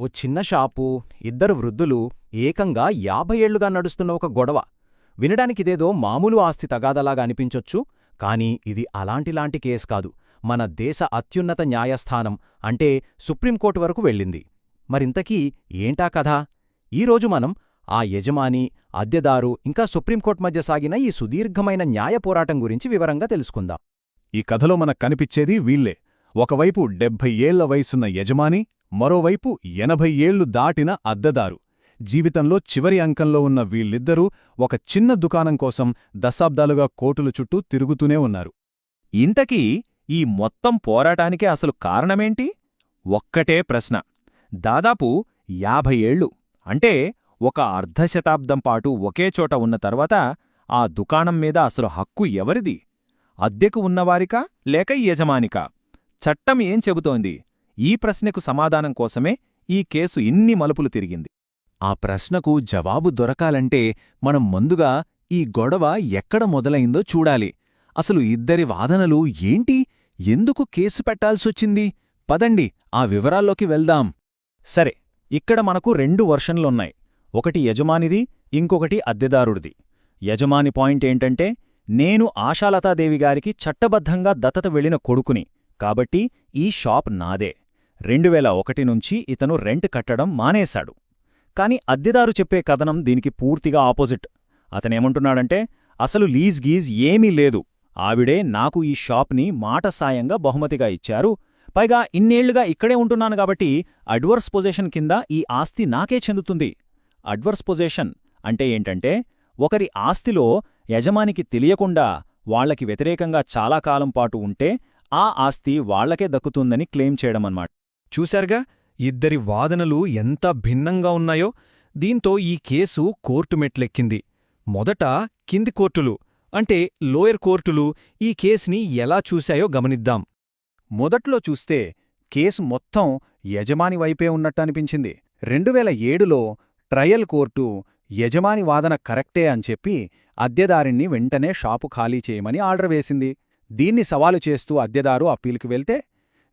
ఓ చిన్న షాపు ఇద్దరు వృద్ధులు ఏకంగా యాభై ఏళ్ళుగా నడుస్తున్న ఒక గొడవ. వినడానికిదేదో మామూలు ఆస్తి తగాదలాగా అనిపించొచ్చు కాని ఇది అలాంటిలాంటి కేసు కాదు. మన దేశ అత్యున్నత న్యాయస్థానం అంటే సుప్రీంకోర్టు వరకు వెళ్ళింది. మరింతకీ ఏంటా కథ? ఈరోజు మనం ఆ యజమాని అద్దెదారు ఇంకా సుప్రీంకోర్టు మధ్య సాగిన ఈ సుదీర్ఘమైన న్యాయ పోరాటం గురించి వివరంగా తెలుసుకుందాం. ఈ కథలో మనకు కనిపించేది వీళ్ళే ఒకవైపు డెబ్భై ఏళ్ళ వయసున్న యజమాని మరోవైపు ఎనభై ఏళ్ళు దాటిన అద్దెదారు. జీవితంలో చివరి అంకంలో ఉన్న వీళ్ళిద్దరూ ఒక చిన్న దుకాణం కోసం దశాబ్దాలుగా కోటుల చుట్టూ తిరుగుతూనే ఉన్నారు. ఇంతకీ ఈ మొత్తం పోరాటానికి అసలు కారణమేంటి? ఒక్కటే ప్రశ్న. దాదాపు యాభై ఏళ్ళు అంటే ఒక అర్ధశతాబ్దం పాటు ఉన్న తర్వాత ఆ దుకాణం మీద అసలు హక్కు ఎవరిది? అద్దెకు ఉన్నవారికా లేక యజమానికా? చట్టం ఏం చెబుతోంది? ఈ ప్రశ్నకు సమాధానం కోసమే ఈ కేసు ఇన్ని మలుపులు తిరిగింది. ఆ ప్రశ్నకు జవాబు దొరకాలంటే మనం ముందుగా ఈ గొడవ ఎక్కడ మొదలైందో చూడాలి. అసలు ఇద్దరి వాదనలు ఏంటి? ఎందుకు కేసు పెట్టాల్సొచ్చింది? పదండి ఆ వివరాల్లోకి వెళ్దాం. సరే ఇక్కడ మనకు రెండు వర్షన్లున్నాయి. ఒకటి యజమానిది ఇంకొకటి అద్దెదారుడిది. యజమాని పాయింట్ ఏంటంటే నేను ఆశాలతాదేవిగారికి చట్టబద్ధంగా దత్తత వెళ్ళిన కొడుకుని. కాబట్టి ఈ షాప్ నాదే. రెండువేల ఒకటి నుంచి ఇతను రెంట్ కట్టడం మానేశాడు. కాని అద్దెదారు చెప్పే కథనం దీనికి పూర్తిగా ఆపోజిట్. అతనేమంటున్నాడంటే అసలు లీజ్ గీజ్ ఏమీ లేదు. ఆవిడే నాకు ఈ షాప్ని మాట సాయంగా బహుమతిగా ఇచ్చారు. పైగా ఇన్నేళ్ళుగా ఇక్కడే ఉంటున్నాను కాబట్టి అడ్వర్స్ పొజిషన్ కింద ఈ ఆస్తి నాకే చెందుతుంది. అడ్వర్స్ పొజిషన్ అంటే ఏంటంటే ఒకరి ఆస్తిలో యజమానికి తెలియకుండా వాళ్ళకి వ్యతిరేకంగా చాలా కాలం పాటు ఉంటే ఆ ఆస్తి వాళ్ళకే దక్కుతుందని క్లెయిమ్ చేయడమన్నమాట. చూశారుగా? ఇద్దరి వాదనలు ఎంత భిన్నంగా ఉన్నాయో! దీంతో ఈ కేసు కోర్టు మెట్లెక్కింది. మొదట కింది కోర్టులు అంటే లోయర్ కోర్టులు ఈ కేసుని ఎలా చూశాయో గమనిద్దాం. మొదట్లో చూస్తే కేసు మొత్తం యజమాని వైపే ఉన్నట్టనిపించింది రెండువేల ఏడులో ట్రయల్ కోర్టు యజమాని వాదన కరెక్టే అని చెప్పి అద్దెదారిని వెంటనే షాపు ఖాళీ చేయమని ఆర్డర్ వేసింది. దీన్ని సవాలు చేస్తూ అద్దెదారు అప్పీలుకి వెళ్తే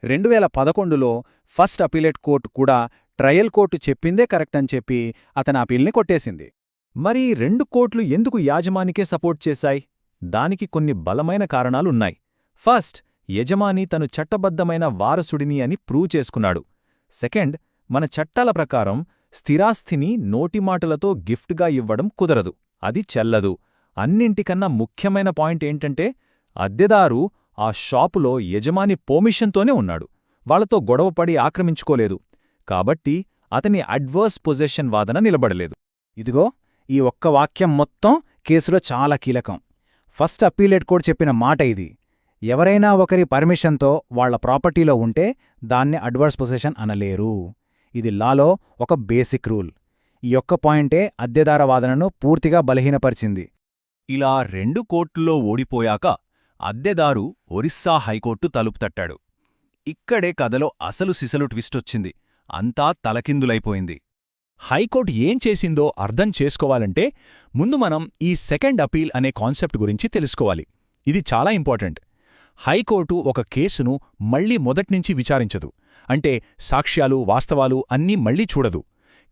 రెండువేల పదకొండులో ఫస్ట్ అపీలేట్ కోర్టు కూడా ట్రయల్ కోర్టు చెప్పిందే కరెక్ట్ అని చెప్పి అతని అపీల్ని కొట్టేసింది. మరి రెండు కోర్టులు ఎందుకు యాజమానికే సపోర్ట్ చేశాయి? దానికి కొన్ని బలమైన కారణాలున్నాయి. ఫస్ట్ యజమాని తను చట్టబద్ధమైన వారసుడిని అని ప్రూవ్ చేసుకున్నాడు. సెకండ్ మన చట్టాల ప్రకారం స్థిరాస్థిని నోటిమాటలతో గిఫ్ట్గా ఇవ్వడం కుదరదు. అది చెల్లదు. అన్నింటికన్నా ముఖ్యమైన పాయింట్ ఏంటంటే అద్దెదారు ఆ షాపులో యజమాని పోమిషన్తోనే ఉన్నాడు. వాళ్ళతో గొడవపడి ఆక్రమించుకోలేదు. కాబట్టి అతని అడ్వర్స్ పొజెషన్ వాదన నిలబడలేదు. ఇదిగో ఈ ఒక్క వాక్యం మొత్తం కేసులో చాలా కీలకం. ఫస్ట్ అప్పీలేట్ కోడ్ చెప్పిన మాట ఇది. ఎవరైనా ఒకరి పర్మిషన్తో వాళ్ళ ప్రాపర్టీలో ఉంటే దాన్ని అడ్వర్స్ పొజిషన్ అనలేరు. ఇది లాలో ఒక బేసిక్ రూల్. ఈ ఒక్క పాయింటే అద్దెదార వాదనను పూర్తిగా బలహీనపరిచింది. ఇలా రెండు కోర్టుల్లో ఓడిపోయాక అద్దెదారు ఒరిస్సా హైకోర్టు తలుపు తట్టాడు. ఇక్కడే కథలో అసలు సిసలు ట్విస్టొచ్చింది. అంతా తలకిందులైపోయింది. హైకోర్టు ఏం చేసిందో అర్థం చేసుకోవాలంటే ముందు మనం ఈ సెకండ్ అపీల్ అనే కాన్సెప్ట్ గురించి తెలుసుకోవాలి. ఇది చాలా ఇంపార్టెంట్. హైకోర్టు ఒక కేసును మళ్ళీ మొదట్నుంచి విచారించదు. అంటే సాక్ష్యాలు వాస్తవాలు అన్నీ మళ్ళీ చూడదు.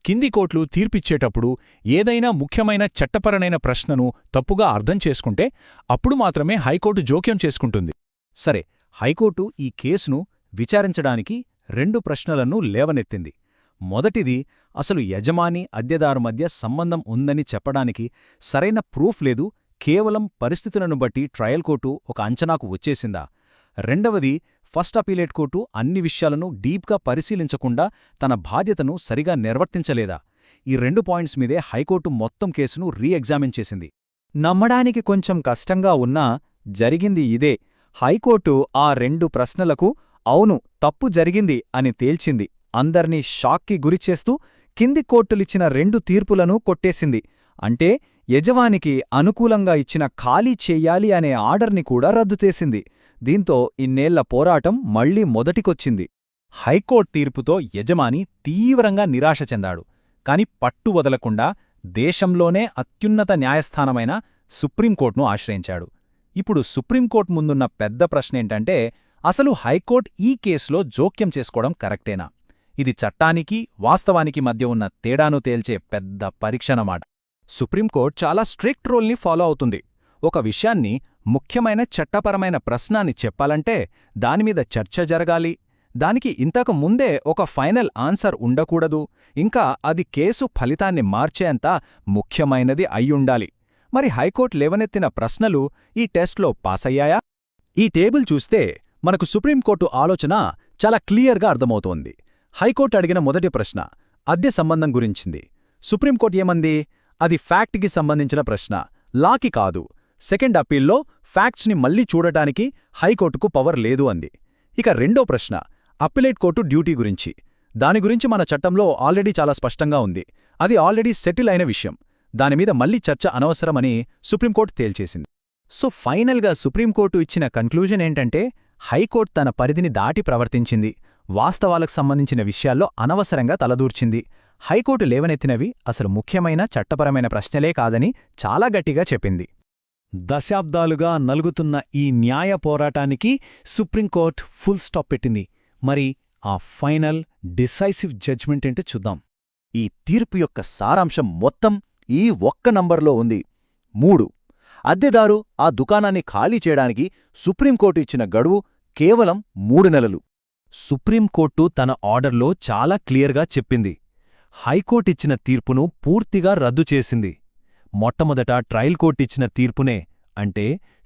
కింది కోట్లు తీర్పిచ్చేటప్పుడు ఏదైనా ముఖ్యమైన చట్టపరమైన ప్రశ్నను తప్పుగా అర్థం చేసుకుంటే అప్పుడు మాత్రమే హైకోర్టు జోక్యం చేసుకుంటుంది. సరే హైకోర్టు ఈ కేసును విచారించడానికి రెండు ప్రశ్నలను లేవనెత్తింది. మొదటిది అసలు యజమాని అద్దెదారు మధ్య సంబంధం ఉందని చెప్పడానికి సరైన ప్రూఫ్ లేదు కేవలం పరిస్థితులను బట్టి ట్రయల్ కోర్టు ఒక అంచనాకు వచ్చేసిందా? రెండవది ఫస్ట్ అపీలేట్ కోర్టు అన్ని విషయాలను డీప్గా పరిశీలించకుండా తన బాధ్యతను సరిగా నిర్వర్తించలేదా? ఈ రెండు పాయింట్స్ మీదే హైకోర్టు మొత్తం కేసును రీఎగ్జామిన్ చేసింది. నమ్మడానికి కొంచెం కష్టంగా ఉన్నా జరిగింది ఇదే. హైకోర్టు ఆ రెండు ప్రశ్నలకు అవును తప్పు జరిగింది అని తేల్చింది. అందర్నీ షాక్కి గురిచేస్తూ కింది కోర్టులిచ్చిన రెండు తీర్పులను కొట్టేసింది. అంటే యజమానికి అనుకూలంగా ఇచ్చిన ఖాళీ చెయ్యాలి అనే ఆర్డర్ని కూడా రద్దు చేసింది. దీంతో ఇన్నేళ్ళ పోరాటం మళ్ళీ మొదటికొచ్చింది. హైకోర్టు తీర్పుతో యజమాని తీవ్రంగా నిరాశ చెందాడు. కాని పట్టు వదలకుండా దేశంలోనే అత్యున్నత న్యాయస్థానమైన సుప్రీంకోర్టును ఆశ్రయించాడు. ఇప్పుడు సుప్రీంకోర్టు ముందున్న పెద్ద ప్రశ్నేంటంటే అసలు హైకోర్టు ఈ కేసులో జోక్యం చేసుకోవడం కరెక్టేనా? ఇది చట్టానికి వాస్తవానికి మధ్య ఉన్న తేడాను తేల్చే పెద్ద పరీక్షనమాట. సుప్రీంకోర్టు చాలా స్ట్రిక్ట్ రూల్ని ఫాలో అవుతుంది. ఒక విషయాన్ని ముఖ్యమైన చట్టపరమైన ప్రశ్నాన్ని చెప్పాలంటే దానిమీద చర్చ జరగాలి. దానికి ఇంతకు ముందే ఒక ఫైనల్ ఆన్సర్ ఉండకూడదు. ఇంకా అది కేసు ఫలితాన్ని మార్చేంత ముఖ్యమైనది అయ్యుండాలి మరి హైకోర్టు లేవనెత్తిన ప్రశ్నలు ఈ టెస్ట్లో పాసయ్యాయా? ఈ టేబుల్ చూస్తే మనకు సుప్రీంకోర్టు ఆలోచన చాలా క్లియర్గా అర్థమవుతోంది. హైకోర్టు అడిగిన మొదటి ప్రశ్న అద్దె సంబంధం గురించింది. సుప్రీంకోర్టు ఏమంది? అది ఫ్యాక్ట్కి సంబంధించిన ప్రశ్న. లాకి కాదు. సెకండ్ అప్పీల్లో ఫ్యాక్ట్స్ని మళ్ళీ చూడటానికి హైకోర్టుకు పవర్ లేదు అంది. ఇక రెండో ప్రశ్న అప్పిలేట్ కోర్టు డ్యూటీ గురించి. దాని గురించి మన చట్టంలో ఆల్రెడీ చాలా స్పష్టంగా ఉంది. అది ఆల్రెడీ సెటిల్ అయిన విషయం. దానిమీద మళ్ళీ చర్చ అనవసరమని సుప్రీంకోర్టు తేల్చేసింది. సో ఫైనల్గా సుప్రీంకోర్టు ఇచ్చిన కన్క్లూజన్ ఏంటంటే హైకోర్టు తన పరిధిని దాటి ప్రవర్తించింది. వాస్తవాలకు సంబంధించిన విషయాల్లో అనవసరంగా తలదూర్చింది. హైకోర్టు లేవనెత్తినవి అసలు ముఖ్యమైన చట్టపరమైన ప్రశ్నలే కాదని చాలా గట్టిగా చెప్పింది. దశాబ్దాలుగా నలుగుతున్న ఈ న్యాయ పోరాటానికి సుప్రీంకోర్టు ఫుల్ స్టాప్ పెట్టింది. మరి ఆ ఫైనల్ డిసైసివ్ జడ్జ్మెంట్ ఏంటో చూద్దాం. ఈ తీర్పు యొక్క సారాంశం మొత్తం ఈ ఒక్క నంబర్లో ఉంది. మూడు. అద్దెదారు ఆ దుకాణాన్ని ఖాళీ చేయడానికి సుప్రీంకోర్టు ఇచ్చిన గడువు కేవలం మూడు నెలలు. సుప్రీంకోర్టు తన ఆర్డర్లో చాలా క్లియర్గా చెప్పింది. హైకోర్టు ఇచ్చిన తీర్పును పూర్తిగా రద్దు చేసింది. మొట్టమొదట ట్రయల్ కోర్టిచ్చిన తీర్పునే అంటే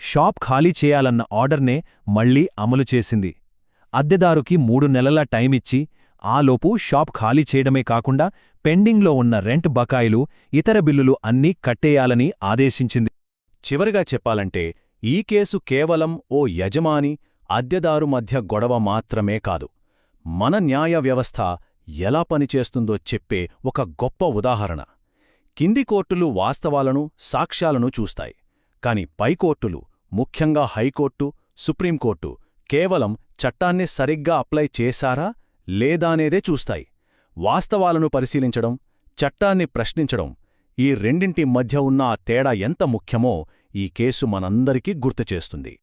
షాప్ ఖాళీ చేయాలన్న ఆర్డర్నే మళ్ళీ అమలు చేసింది. అద్దెదారుకి మూడు నెలల టైమిచ్చి ఆలోపు షాప్ ఖాళీ చేయడమే కాకుండా పెండింగ్లో ఉన్న రెంట్ బకాయిలు ఇతర బిల్లులు అన్నీ కట్టేయాలని ఆదేశించింది. చివరిగా చెప్పాలంటే ఈ కేసు కేవలం ఓ యజమాని అద్దెదారు మధ్య గొడవ మాత్రమే కాదు. మన న్యాయ వ్యవస్థ ఎలా పనిచేస్తుందో చెప్పే ఒక గొప్ప ఉదాహరణ. కింది కోర్టులు వాస్తవాలను సాక్ష్యాలను చూస్తాయి. కాని పైకోర్టులు ముఖ్యంగా హైకోర్టు సుప్రీంకోర్టు కేవలం చట్టాన్ని సరిగ్గా అప్లై చేశారా లేదానేదే చూస్తాయి. వాస్తవాలను పరిశీలించడం చట్టాన్ని ప్రశ్నించడం ఈ రెండింటి మధ్య ఉన్న ఆ తేడా ఎంత ముఖ్యమో ఈ కేసు మనందరికీ గుర్తుచేస్తుంది